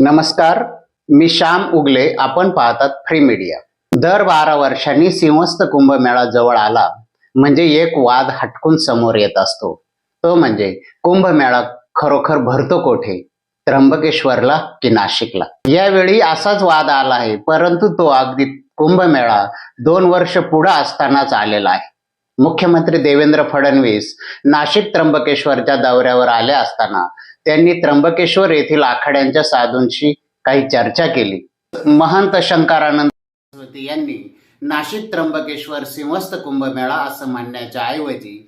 नमस्कार मी श्याम उगले. आपण पाहतात फ्री मीडिया दर बारा वर्षांनी सिंहस्थ कुंभमेळा जवळ आला म्हणजे एक वाद हटकून समोर येत असतो. तो म्हणजे कुंभमेळा खरोखर भरतो कोठे? त्र्यंबकेश्वरला की नाशिकला? यावेळी असाच वाद आला आहे परंतु तो अगदी कुंभमेळा दोन वर्ष पुढे असतानाच आलेला आहे. मुख्यमंत्री देवेंद्र फडणवीस नाशिक त्र्यंबकेश्वरच्या दौऱ्यावर आले असताना त्यांनी त्र्यंबकेश्वर येथील आखाड्यांच्या साधूंशी काही चर्चा केली. महंत शंकरानंद सरस्वती यांनी नाशिक त्र्यंबकेश्वर सिंहस्थ कुंभमेळा असं म्हणण्याच्या ऐवजी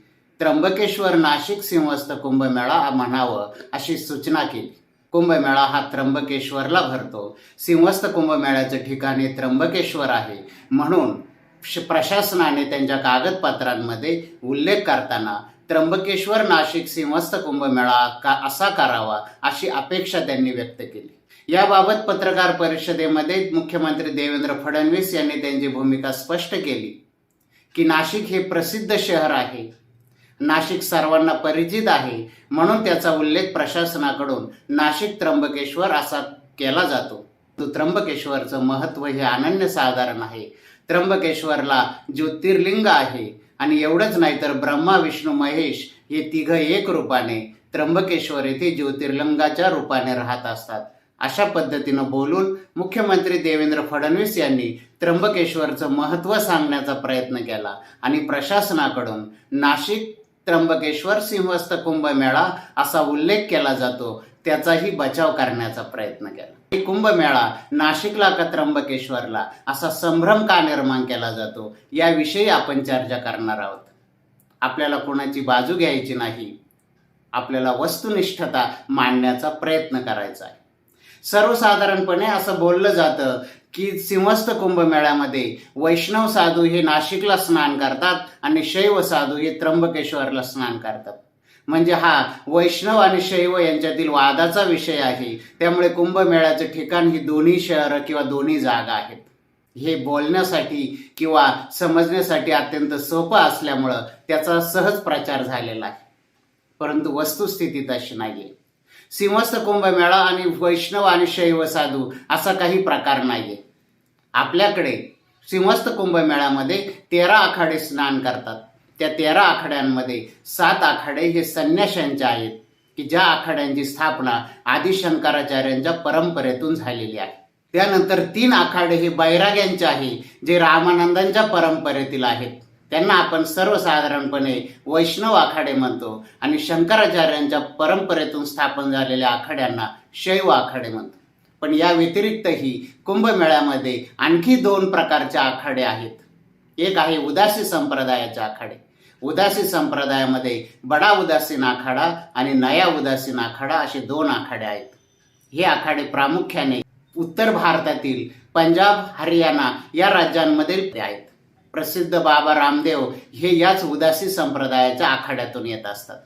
त्र्यंबकेश्वर नाशिक सिंहस्थ कुंभमेळा म्हणावं अशी सूचना केली. कुंभमेळा हा त्र्यंबकेश्वरला भरतो. सिंहस्थ कुंभमेळ्याचं ठिकाणी त्र्यंबकेश्वर आहे म्हणून प्रशासनाने त्यांच्या कागदपत्रांमध्ये उल्लेख करताना त्र्यंबकेश्वर नाशिक सिंहस्थ कुंभमेळा का असा करावा अशी अपेक्षा त्यांनी व्यक्त केली. याबाबत पत्रकार परिषदेमध्ये मुख्यमंत्री देवेंद्र फडणवीस यांनी त्यांची भूमिका स्पष्ट केली की नाशिक हे प्रसिद्ध शहर आहे नाशिक सर्वांना परिचित आहे म्हणून त्याचा उल्लेख प्रशासनाकडून नाशिक त्र्यंबकेश्वर असा केला जातो. तो त्र्यंबकेश्वरचं महत्त्व हे अनन्यसाधारण आहे. त्र्यंबकेश्वरला ज्योतिर्लिंग आहे. आणि एवढंच नाही तर ब्रह्मा विष्णू महेश हे तिघ एक रूपाने त्र्यंबकेश्वर येथे ज्योतिर्लिंगाच्या रूपाने राहत असतात. अशा पद्धतीनं बोलून मुख्यमंत्री देवेंद्र फडणवीस यांनी त्र्यंबकेश्वरचं महत्त्व सांगण्याचा प्रयत्न केला. आणि प्रशासनाकडून नाशिक त्र्यंबकेश्वर सिंहस्थ कुंभमेळा असा उल्लेख केला जातो. त्याचाही बचाव करण्याचा प्रयत्न केला. हे कुंभमेळा नाशिकला का त्र्यंबकेश्वरला असा संभ्रम का निर्माण केला जातो याविषयी आपण चर्चा करणार आहोत. आपल्याला कोणाची बाजू घ्यायची नाही आपल्याला वस्तुनिष्ठता मांडण्याचा प्रयत्न करायचा आहे. सर्वसाधारणपणे असं बोललं जातं की सिंहस्थ कुंभमेळ्यामध्ये वैष्णव साधू हे नाशिकला स्नान करतात आणि शैव साधू हे त्र्यंबकेश्वरला स्नान करतात. म्हणजे हा वैष्णव आणि शैव यांच्यातील वादाचा विषय आहे. त्यामुळे कुंभमेळ्याचं ठिकाण ही दोन्ही शहरं किंवा दोन्ही जागा आहेत. हे बोलण्यासाठी किंवा समजण्यासाठी अत्यंत सोपं असल्यामुळं त्याचा सहज प्रचार झालेला आहे. परंतु वस्तुस्थिती तशी नाहीये. सिंहस्थ कुंभमेळा आणि वैष्णव आणि शैव साधू असा काही प्रकार नाहीये. आपल्याकडे सिंहस्थ कुंभमेळ्यामध्ये तेरा आखाडे स्नान करतात. त्या तेरा आखाड्यांमध्ये सात आखाडे हे संन्याशांचे आहेत की ज्या आखाड्यांची स्थापना आदिशंकराचार्यांच्या परंपरेतून झालेली आहे. त्यानंतर तीन आखाडे हे बैराग्यांचे आहे जे रामानंदांच्या परंपरेतील आहेत. त्यांना आपण सर्वसाधारणपणे वैष्णव आखाडे म्हणतो आणि शंकराचार्यांच्या परंपरेतून स्थापन झालेल्या आखाड्यांना शैव आखाडे म्हणतो. पण या व्यतिरिक्तही कुंभमेळ्यामध्ये आणखी दोन प्रकारचे आखाडे आहेत. एक आहे उदासी संप्रदायाचे आखाडे. उदासी संप्रदायामध्ये बडा उदासीन आखाडा आणि नया उदासीन आखाडा असे दोन आखाडे आहेत. हे आखाडे प्रामुख्याने उत्तर भारतातील पंजाब हरियाणा या राज्यांमध्ये आहेत. प्रसिद्ध बाबा रामदेव हे याच उदासी संप्रदायाच्या आखाड्यातून येत असतात.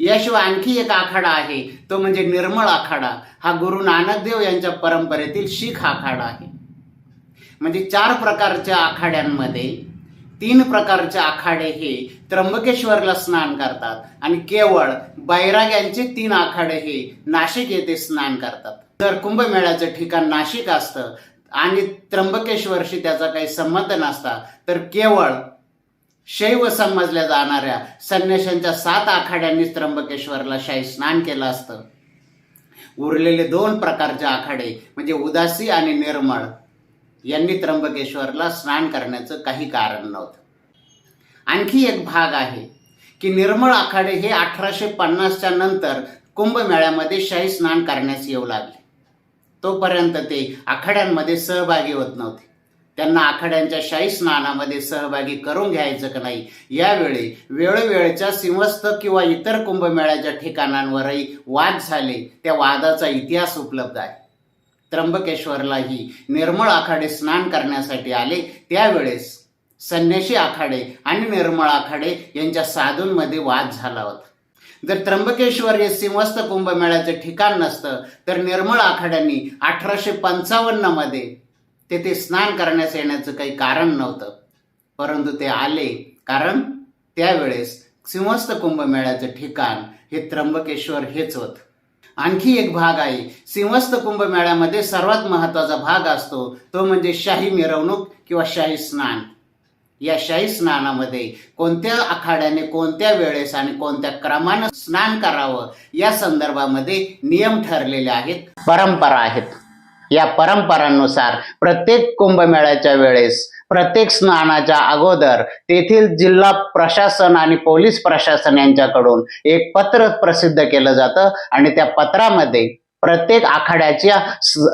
याशिवाय आणखी एक आखाडा आहे तो म्हणजे निर्मळ आखाडा. हा गुरु नानकदेव यांच्या परंपरेतील शीख आखाडा आहे. म्हणजे चार प्रकारच्या आखाड्यांमध्ये तीन प्रकारचे आखाडे हे त्र्यंबकेश्वरला स्नान करतात आणि केवळ बैराग्यांचे तीन आखाडे हे नाशिक येथे स्नान करतात. जर कुंभमेळ्याचं ठिकाण नाशिक असतं आणि त्र्यंबकेश्वरशी त्याचा काही संबंध नसता तर केवळ शैव समजल्या जाणाऱ्या संन्याशांच्या सात आखाड्यांनीच त्र्यंबकेश्वरला शाही स्नान केलं असतं. उरलेले दोन प्रकारचे आखाडे म्हणजे उदासी आणि निर्मळ यांनी त्र्यंबकेश्वरला स्नान करण्याचं काही कारण नव्हतं. आणखी एक भाग आहे की निर्मळ आखाडे हे अठराशे पन्नासच्या नंतर कुंभमेळ्यामध्ये शाही स्नान करण्यास येऊ लागले. तोपर्यंत ते आखाड्यांमध्ये सहभागी होत नव्हते. त्यांना आखाड्यांच्या शाही स्नानामध्ये सहभागी करून घ्यायचं का नाही यावेळी वेळोवेळच्या सिंहस्थ किंवा इतर कुंभमेळ्याच्या ठिकाणांवरही वाद झाले. त्या वादाचा इतिहास उपलब्ध आहे. त्र्यंबकेश्वरलाही निर्मळ आखाडे स्नान करण्यासाठी आले. त्यावेळेस संन्याशी आखाडे आणि निर्मळ आखाडे यांच्या साधूंमध्ये वाद झाला होता. जर त्र्यंबकेश्वर हे सिंहस्थ कुंभमेळ्याचं ठिकाण नसतं तर निर्मळ आखाड्यांनी अठराशे पंचावन्नमध्ये तेथे स्नान करण्यास येण्याचं काही कारण नव्हतं. परंतु ते आले कारण त्यावेळेस सिंहस्थ कुंभमेळ्याचं ठिकाण हे त्र्यंबकेश्वर हेच होतं. आणखी एक भाग आहे. सिंहस्थ कुंभमेळ्यामध्ये सर्वात महत्त्वाचा भाग असतो. तो म्हणजे शाही मिरवणूक किंवा शाही स्नान. या शाही स्नानामध्ये कोणत्या आखाड्याने कोणत्या वेळेस आणि कोणत्या क्रमानं स्नान करावं या संदर्भामध्ये नियम ठरलेले आहेत. परंपरा आहेत. या परंपरांनुसार प्रत्येक कुंभमेळ्याच्या वेळेस प्रत्येक स्नानाच्या अगोदर तेथील जिल्हा प्रशासन आणि पोलीस प्रशासन यांच्याकडून एक पत्र प्रसिद्ध केलं जातं. आणि त्या पत्रामध्ये प्रत्येक आखाड्याच्या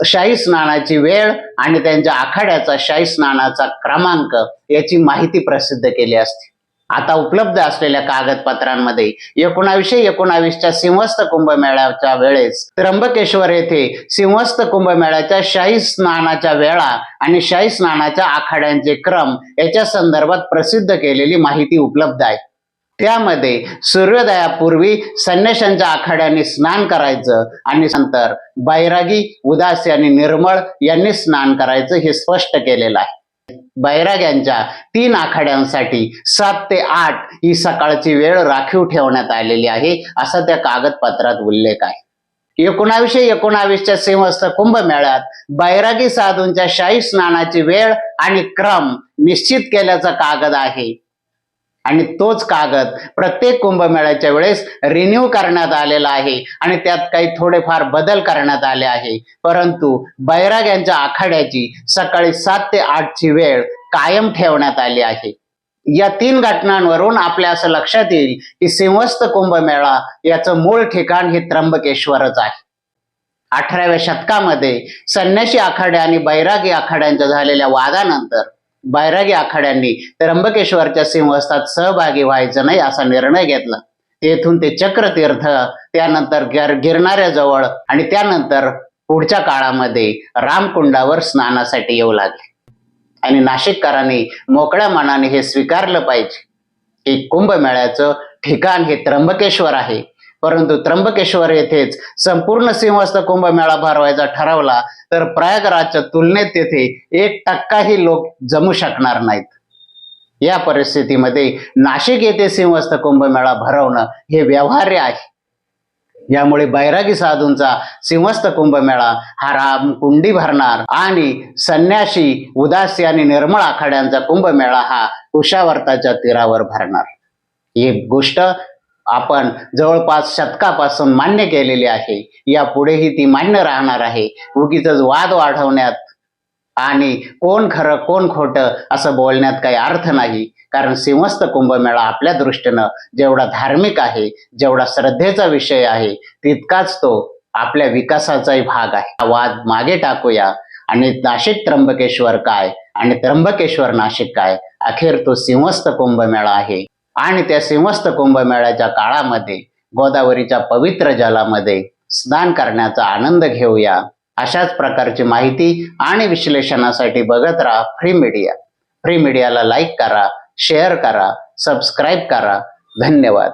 शाही स्नानाची वेळ आणि त्यांच्या आखाड्याचा शाही स्नानाचा क्रमांक याची माहिती प्रसिद्ध केली असते. आता उपलब्ध असलेल्या कागदपत्रांमध्ये एकोणावीसशे एकोणावीसच्या सिंहस्थ कुंभमेळ्याच्या वेळेस त्र्यंबकेश्वर येथे सिंहस्थ कुंभमेळ्याच्या शाही स्नानाच्या वेळा आणि शाही स्नानाच्या आखाड्यांचे क्रम याच्या संदर्भात प्रसिद्ध केलेली माहिती उपलब्ध आहे. त्यामध्ये सूर्योदयापूर्वी संन्याशांच्या आखाड्याने स्नान करायचं आणि नंतर बैरागी उदासी आणि निर्मळ यांनी स्नान करायचं हे स्पष्ट केलेलं आहे. बैराग यांच्या तीन आखाड्यांसाठी सात ते आठ ही सकाळची वेळ राखीव ठेवण्यात आलेली आहे असा त्या कागदपत्रात उल्लेख आहे. एकोणावीसशे एकोणावीसच्या सिंहस्थ कुंभमेळ्यात बैरागी साधूंच्या शाही स्नानाची वेळ आणि क्रम निश्चित केल्याचा कागद आहे. आणि तोच कागद प्रत्येक कुंभमेळ्याच्या वेळेस रिन्यू करण्यात आलेला आहे. आणि त्यात काही थोडेफार बदल करण्यात आले आहे. परंतु बैराग यांच्या आखाड्याची सकाळी सात ते आठची वेळ कायम ठेवण्यात आली आहे. या तीन घटनांवरून आपल्या असं लक्षात येईल की सिंहस्थ कुंभमेळा याचं मूळ ठिकाण हे त्र्यंबकेश्वरच आहे. अठराव्या शतकामध्ये संन्यासी आखाडे आणि बैरागी आखाड्यांच्या झालेल्या वादानंतर बैरागी आखाड्यांनी त्र्यंबकेश्वरच्या सिंहस्थात सहभागी व्हायचं नाही असा निर्णय घेतला. तेथून ते चक्रतीर्थ त्यानंतर गिरणाऱ्याजवळ आणि त्यानंतर पुढच्या काळामध्ये रामकुंडावर स्नानासाठी येऊ लागले. आणि नाशिककरांनी मोकळ्या मनाने हे स्वीकारलं पाहिजे की कुंभमेळ्याचं ठिकाण हे त्र्यंबकेश्वर आहे. परंतु त्र्यंबकेश्वर येथेच संपूर्ण सिंहस्थ कुंभमेळा भरवायचा ठरवला तर प्रयागराजच्या तुलनेत तेथे एक टक्काही लोक जमू शकणार नाहीत. या परिस्थितीमध्ये नाशिक येथे सिंहस्थ कुंभमेळा भरवणं हे व्यवहार्य आहे. यामुळे बैरागी साधूंचा सिंहस्थ कुंभमेळा हा राम कुंडी भरणार आणि संन्याशी उदासी आणि निर्मळ आखाड्यांचा कुंभमेळा हा कुशावर्ताच्या तीरावर भरणार. ही गोष्ट आपण जवळपास शतकापासून मान्य केलेली आहे. यापुढेही ती मान्य राहणार आहे. उगीच वाद वाढवण्यात आणि कोण खरं कोण खोटं असं बोलण्यात काही अर्थ नाही. कारण सिंहस्थ कुंभमेळा आपल्या दृष्टीनं जेवढा धार्मिक आहे जेवढा श्रद्धेचा विषय आहे तितकाच तो आपल्या विकासाचाही भाग आहे. हा वाद मागे टाकूया. आणि नाशिक त्र्यंबकेश्वर काय? आणि त्र्यंबकेश्वर नाशिक काय? अखेर तो सिंहस्थ कुंभमेळा आहे. आणि त्या सिंहस्थ कुंभमेळ्याच्या काळामध्ये गोदावरीच्या पवित्र जलामध्ये स्नान करण्याचा आनंद घेऊया. अशाच प्रकारची माहिती आणि विश्लेषणासाठी बघत राहा फ्री मीडिया. फ्री मीडियाला लाईक करा शेअर करा सबस्क्राईब करा. धन्यवाद.